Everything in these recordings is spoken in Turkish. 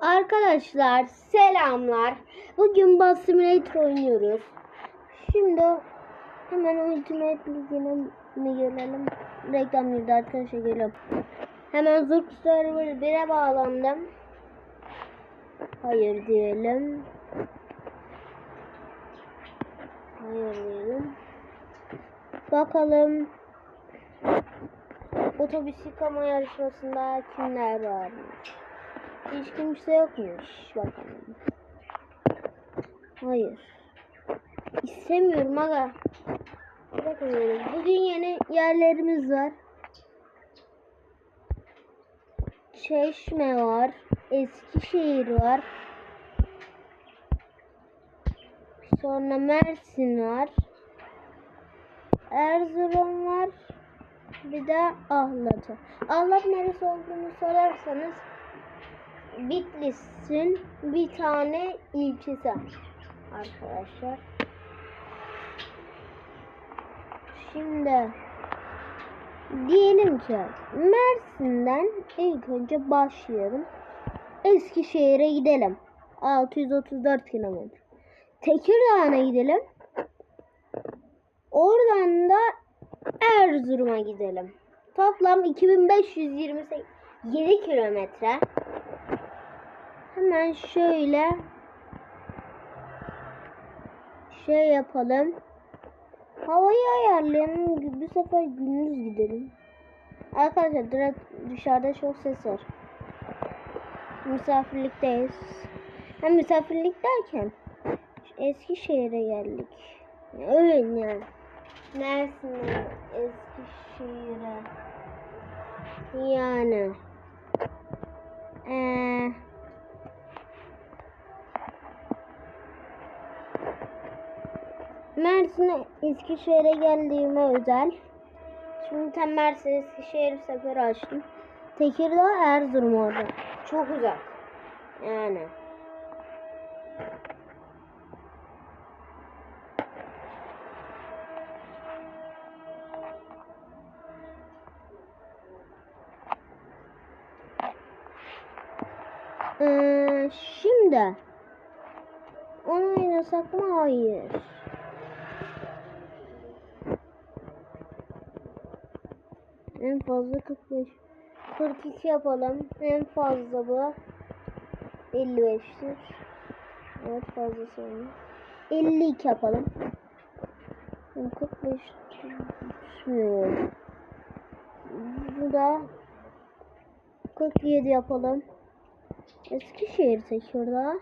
Arkadaşlar selamlar. Bugün Bus Simulator oynuyoruz. Şimdi hemen Ultimate Ligi'ne mi gelelim? Reklam girdi arkadaşlar gelelim. Hemen Zurk Server 1'e bağlandım. Hayır diyelim. Hayır diyelim. Bakalım otobüs yıkama yarışmasında kimler varmış? Hiç kimse yokmuş. Bakalım. Hayır. İstemiyorum aga. Bakın bugün yeni yerlerimiz var. Çeşme var. Eskişehir var. Sonra Mersin var. Erzurum var. Bir de Ahlat var. Ahlat neresi olduğunu sorarsanız Bitlis'in bir tane ilçesi arkadaşlar. Şimdi diyelim ki Mersin'den ilk önce başlayalım. Eskişehir'e gidelim. 634 kilometre. Tekirdağ'a gidelim. Oradan da Erzurum'a gidelim. Toplam 2528 7 kilometre. Hemen şöyle şey yapalım. Havayı ayarlayalım. Bu sefer gündüz gidelim. Arkadaşlar direkt dışarıda çok ses var. Misafirlikteyiz. Hem misafirlik derken Eskişehir'e geldik. Öyle yani. Mersin'e, Eskişehir'e. Yani. Eee Mersin'e Eskişehir'e geldiğime özel. Şimdi tam Mersin Eskişehir seferi açtım. Tekirdağ Erzurum orada. Çok uzak. Yani. Ee, şimdi onu oynasak mı? Hayır. En fazla 45. 42 yapalım. En fazla bu. 55'tir. Evet fazla sonra. 52 yapalım. 45 düşmüyor. Bu da 47 yapalım. Eskişehir Tekirdağ.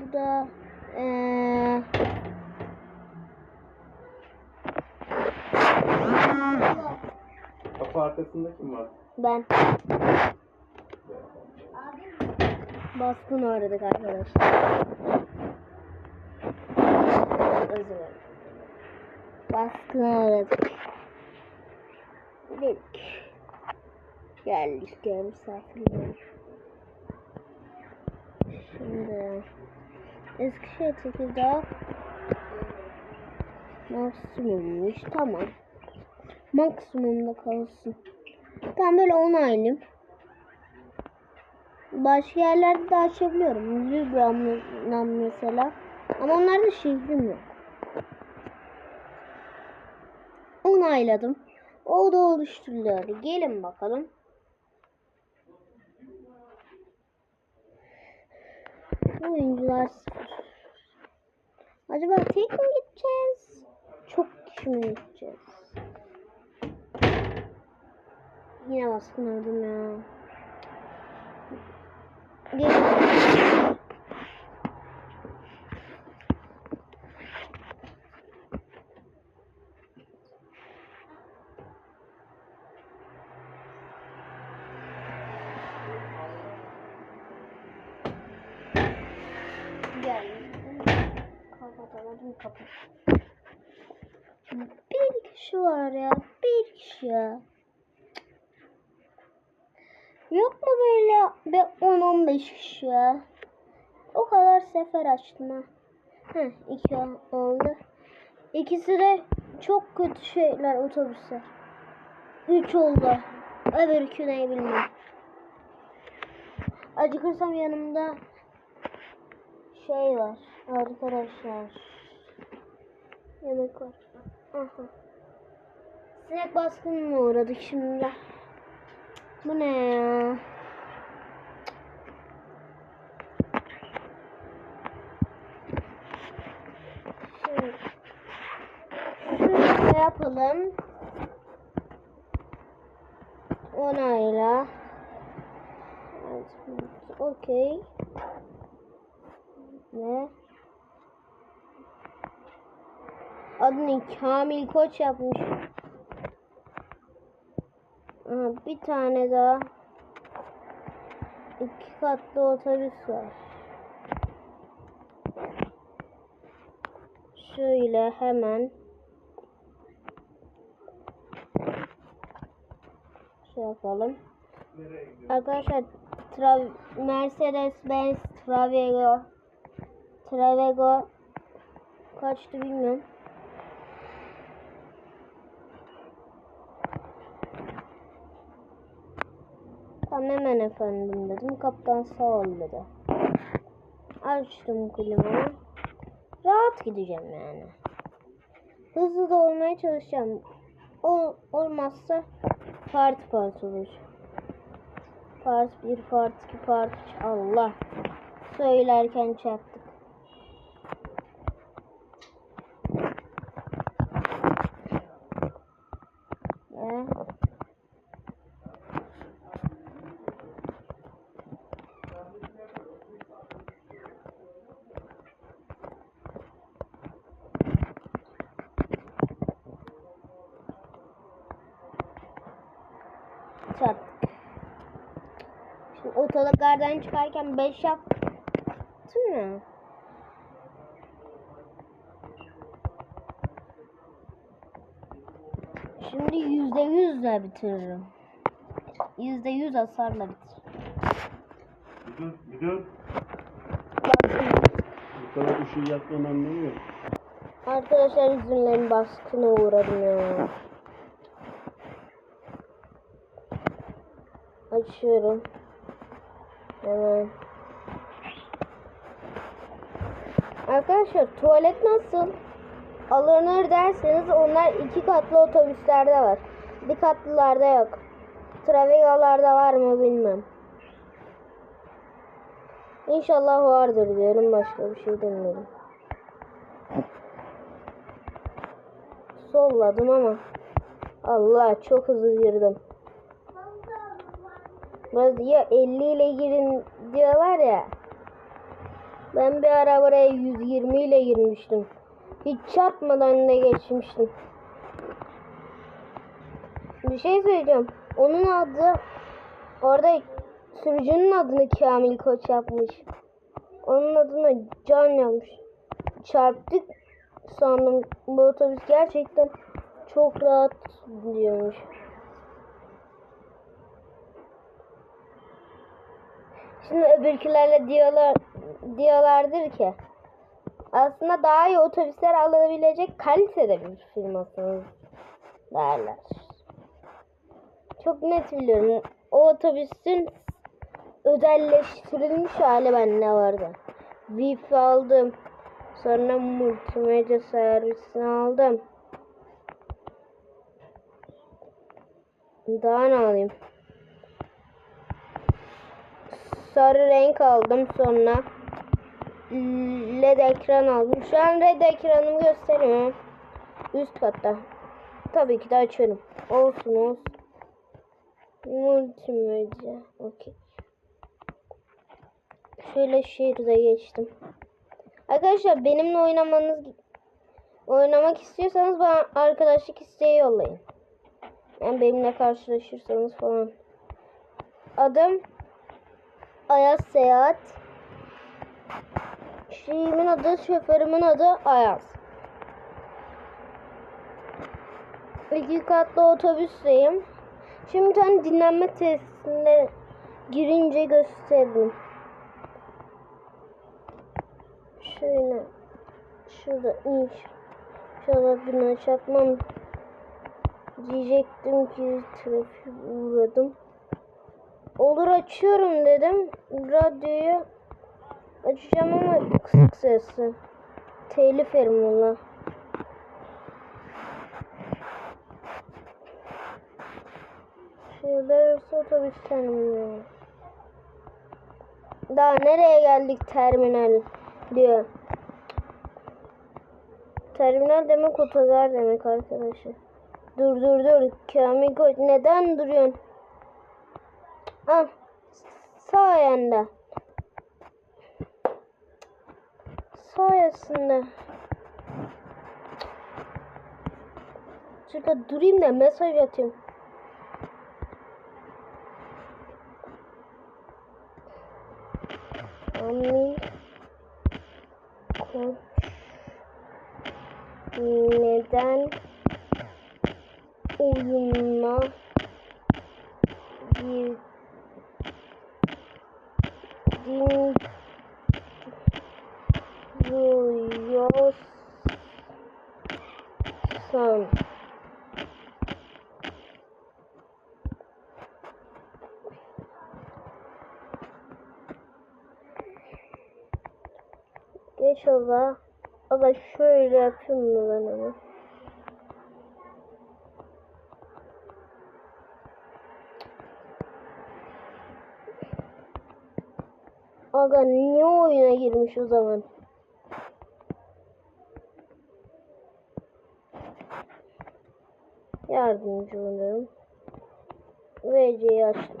Bu da eee Kapı arkasında kim var? ben. Baskın uğradık arkadaşlar. Özür dilerim. Baskın uğradık. Dedik. Geldik gel misafirler. Şimdi Eskişehir Tekirdağ maksimummuş. Tamam. Maksimumda kalsın. Tam böyle onaylayayım. Başka yerlerde de açabiliyorum. Lübram'dan mesela. Ama onlarda şehrim yok. Onayladım. O da oluşturuluyor. Gelin bakalım. Oyuncular sıfır. Acaba tek mi gideceğiz? Çok kişi mi gideceğiz? Yine baskın öldüm ya. Gel. Gel. Kapatamadım kapı. Bir kişi var ya. Bir kişi. Yok mu böyle bir 10-15 kişi ya? O kadar sefer açtım ha. Heh, iki oldu. İkisi de çok kötü şeyler otobüsler. Üç oldu. Öbür iki ne bilmem. Acıkırsam yanımda şey var arkadaşlar. Yemek var. Aha. Sinek baskınına uğradık şimdi. Bu ne ya? Şöyle, yapalım. Onayla. Okey. Ne? Adını Kamil Koç yapmış. Bir tane daha. İki katlı otobüs var. Şöyle hemen şey yapalım. Arkadaşlar Tra Mercedes Benz Travego Travego kaçtı bilmiyorum. Tamam hemen efendim dedim. Kaptan sağ ol dedi. Açtım klimayı. Rahat gideceğim yani. Hızlı da olmaya çalışacağım. Ol, olmazsa part part olur. Part 1, part 2, part 3. Allah. Söylerken çarptık. Ne? çarptık. Otogardan çıkarken 5 yaptım mı? Şimdi yüzde yüzle bitiririm. Yüzde yüz hasarla bitiririm. Bir bir. Bakın Bu kadar ışığı yakman anlamı yok. arkadaşlar yüzümlerin baskına uğradım ya. Açıyorum. Arkadaşlar tuvalet nasıl? Alınır derseniz onlar iki katlı otobüslerde var. Bir katlılarda yok. Travegalarda var mı bilmem. İnşallah vardır diyorum başka bir şey demiyorum. Solladım ama Allah çok hızlı girdim. Ya 50 ile girin diyorlar ya. Ben bir ara buraya 120 ile girmiştim. Hiç çarpmadan da geçmiştim. Bir şey söyleyeceğim. Onun adı orada sürücünün adını Kamil Koç yapmış. Onun adına Can yapmış. Çarptık sandım. Bu otobüs gerçekten çok rahat diyormuş. Şimdi öbürkülerle diyorlar diyorlardır ki aslında daha iyi otobüsler alınabilecek kalitede bir firmasınız derler. Çok net biliyorum. O otobüsün özelleştirilmiş hali bende vardı. Wi-Fi aldım. Sonra multimedya servisini aldım. Daha ne alayım? Sarı renk aldım sonra. LED ekran aldım. Şu an LED ekranımı göstereyim. Üst katta. Tabii ki de açıyorum. Olsun olsun. Multimedya. Okey. Şöyle şehirde geçtim. Arkadaşlar benimle oynamanız oynamak istiyorsanız bana arkadaşlık isteği yollayın. Yani benimle karşılaşırsanız falan. Adım Ayaz Seyahat. Şeyimin adı, şoförümün adı Ayaz. İki katlı otobüsteyim. Şimdi bir tane dinlenme tesisine girince göstereyim. Şöyle şurada inş. İnşallah bina çarpmam. Diyecektim ki trafik uğradım. Olur açıyorum dedim. Radyoyu açacağım ama kısık sesli. Telif yerim valla. Şeyler otobüs terminali. Daha nereye geldik terminal diyor. Terminal demek otogar demek arkadaşlar. Dur dur dur. Kamil neden duruyorsun? Al. Sağ ayağında. Sayesinde. Şurada durayım da mesaj atayım. Kamil Koç neden oyununa girdin diyorsan Geç ola. Aga şöyle yapayım mı ben onu? Aga niye oyuna girmiş o zaman? Yardımcı olurum. VC'yi açtım.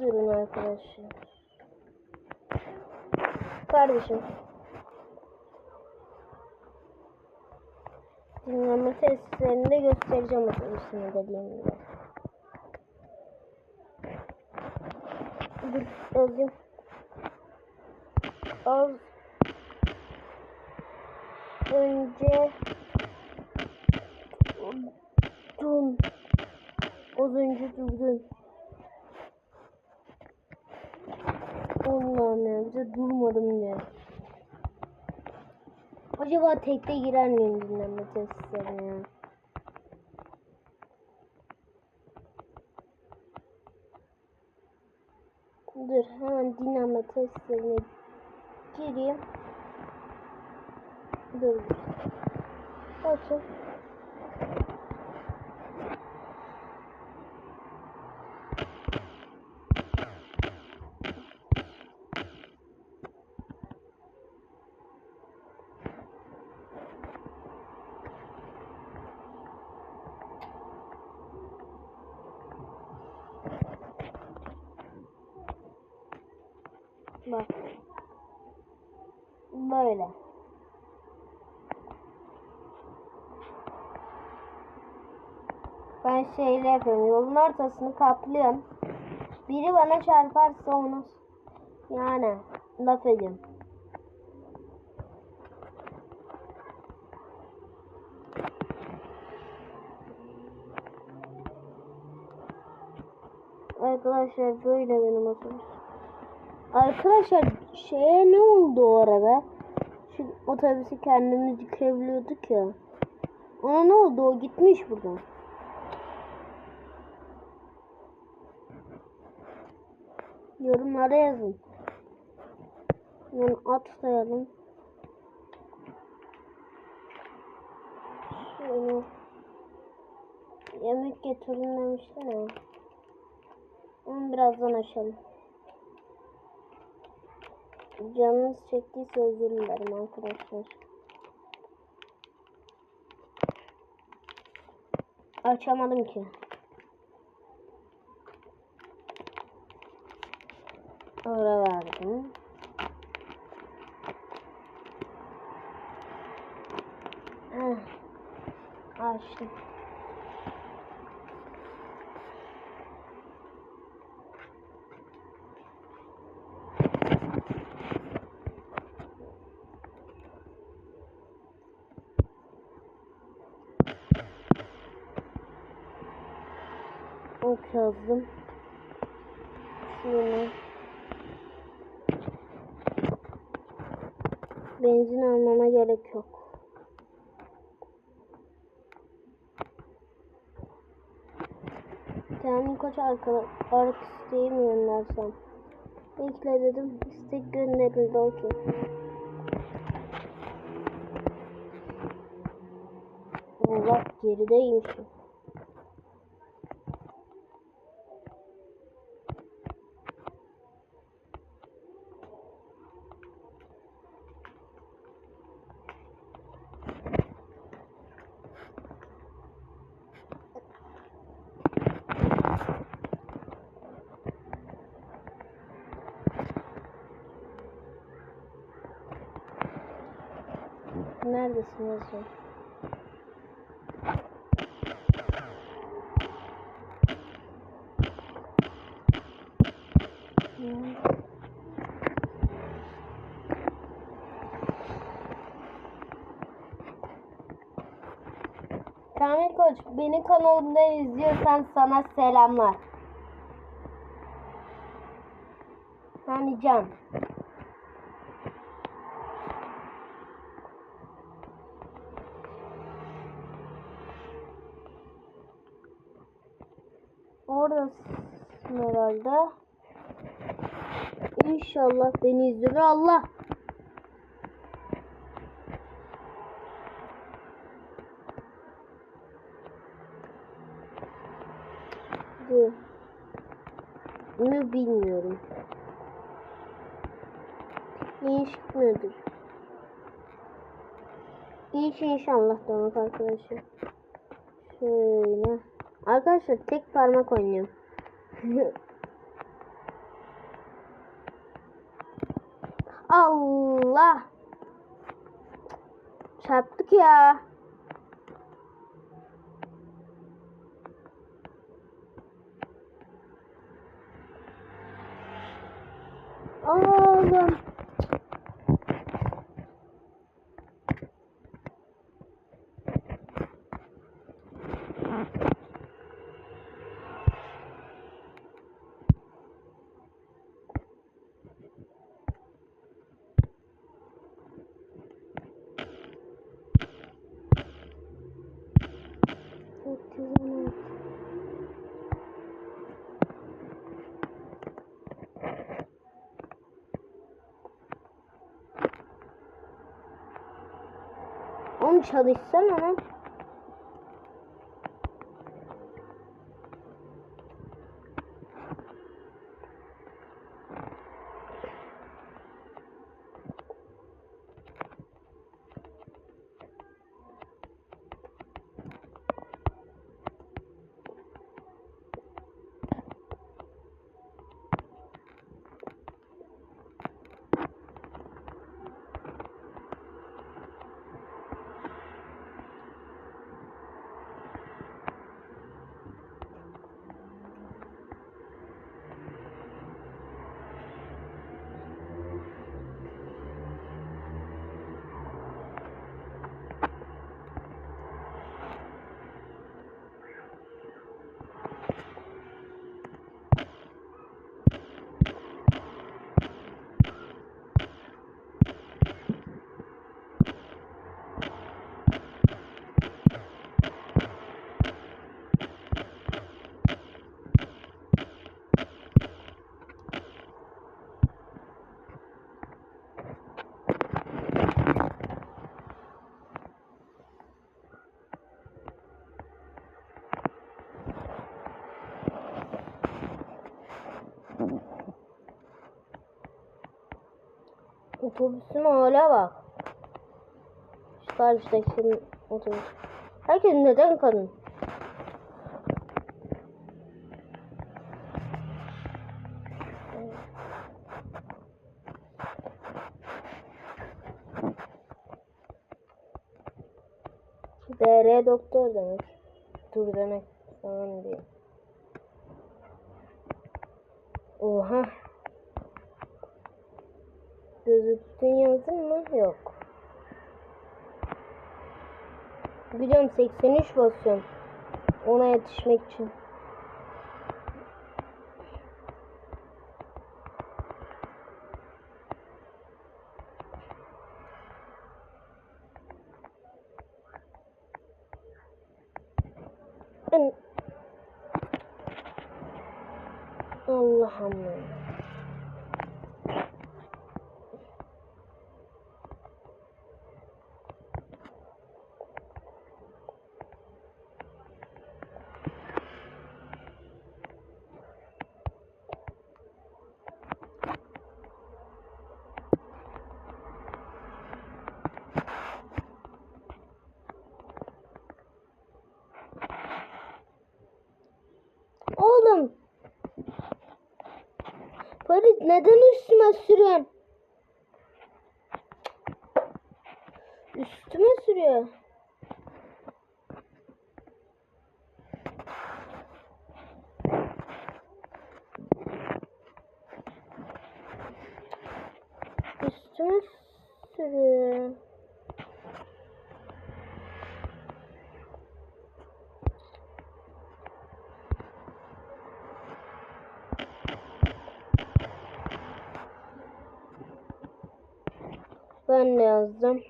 Durun arkadaşlar. Kardeşim. Dinleme testlerini de göstereceğim otobüsüne dediğim gibi. Dur yazayım. Az önce durdun. Az önce. Allah'ım ya bize durmadım diyor. Acaba tekte girer miyim dinlenme testlerine ya? Dur hemen dinlenme testlerine gireyim. Dur. Açın. Bak. Böyle. Ben şeyle yapıyorum. Yolun ortasını kaplıyorum. Biri bana çarparsa onu yani laf edeyim. Arkadaşlar böyle benim otobüs. Arkadaşlar şeye ne oldu o arada? Şu otobüsü kendimiz yıkayabiliyorduk ya. Ona ne oldu? O gitmiş buradan. Yorumlara yazın. Yani atlayalım. Şöyle. Yemek getirin demişler ya. Onu birazdan açalım. Canınız çektiyse özür dilerim arkadaşlar. Açamadım ki. Ara verdim. Heh. Açtım. Ok yazdım. Şunu. Benzin almama gerek yok. Kendim kaç arka, arka isteği mi göndersem? Bekle dedim. istek gönderildi okey. Allah gerideymişim. Neredesin yazıyor? Kamil Koç, beni kanalımdan izliyorsan sana selamlar. Hani Can. Herhalde. İnşallah beni izliyor. Allah. Bu. Ne bilmiyorum. İş gitmiyordur. İş inşallah demek arkadaşlar. Şöyle. Arkadaşlar tek parmak oynuyorum. Allah. Çarptık ya. Oğlum. Çalışsana lan. Otobüsün hale bak. Şu karşıdaki otobüs. Herkes neden kadın? DR doktor demek. Dur demek falan diye. Oha sözü tutun yazdın mı? Yok. Gidiyorum 83 basıyorum. Ona yetişmek için. Allah'ım. Üstüme sürüyorsun? Üstüme sürüyor. Üstüme sürüyor. Ben de yazdım.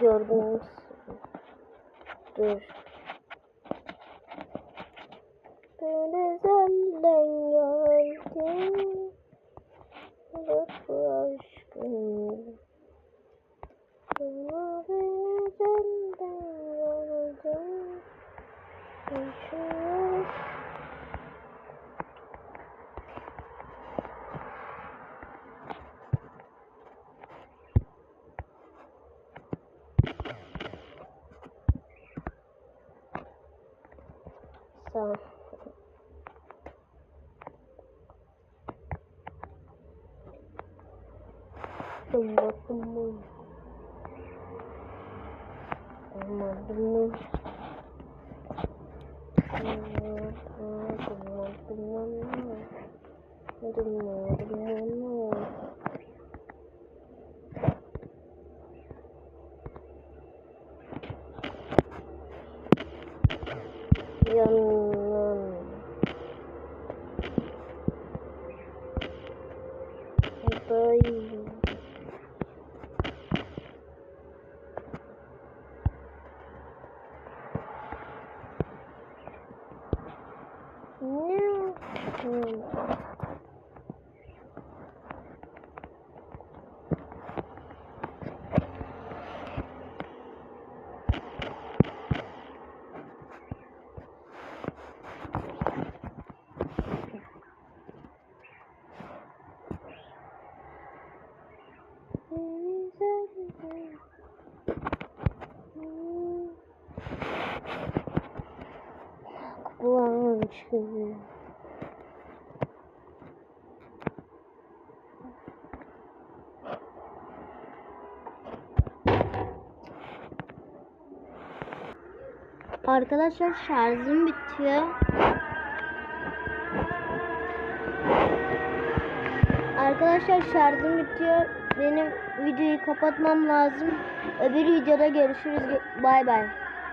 Gördünüz. Dur. думаю, думаю, думаю. Çıkıyor. Arkadaşlar şarjım bitiyor. Arkadaşlar şarjım bitiyor. Benim videoyu kapatmam lazım. Öbür videoda görüşürüz. Bay bay.